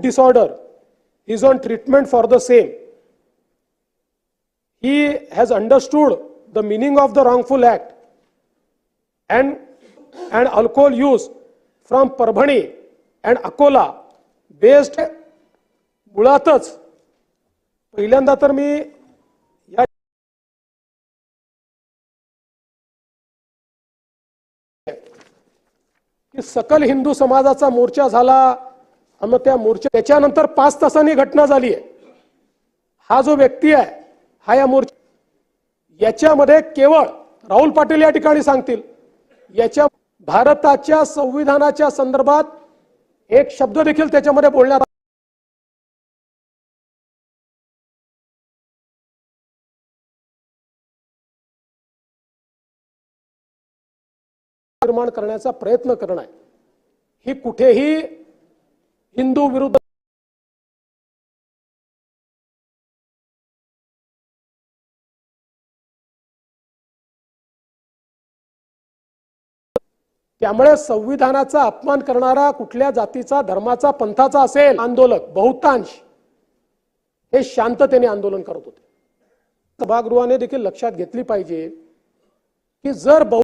disorder is on treatment for the same. He has understood the meaning of the wrongful act and, and alcohol use from Parbhani and Akola based मुळातच पहिल्यांदा तर मी या की सकल हिंदू समाजाचा मोर्चा झाला आणि मग त्या मोर्चा त्याच्यानंतर पाच तासांनी घटना झाली आहे. हा जो व्यक्ती आहे हा या मोर्चा याच्यामध्ये केवळ राहुल पाटील या ठिकाणी सांगतील. याच्या भारताच्या संविधानाच्या संदर्भात एक शब्द देखील त्याच्यामध्ये बोलण्यात निर्माण करण्याचा प्रयत्न करणं आहे. ही कुठेही हिंदू विरुद्ध त्यामुळे संविधानाचा अपमान करणारा कुठल्या जातीचा धर्माचा पंथाचा असेल आंदोलक बहुतांश हे शांततेने आंदोलन करत होते. सभागृहाने देखील लक्षात घेतली पाहिजे की जर बहु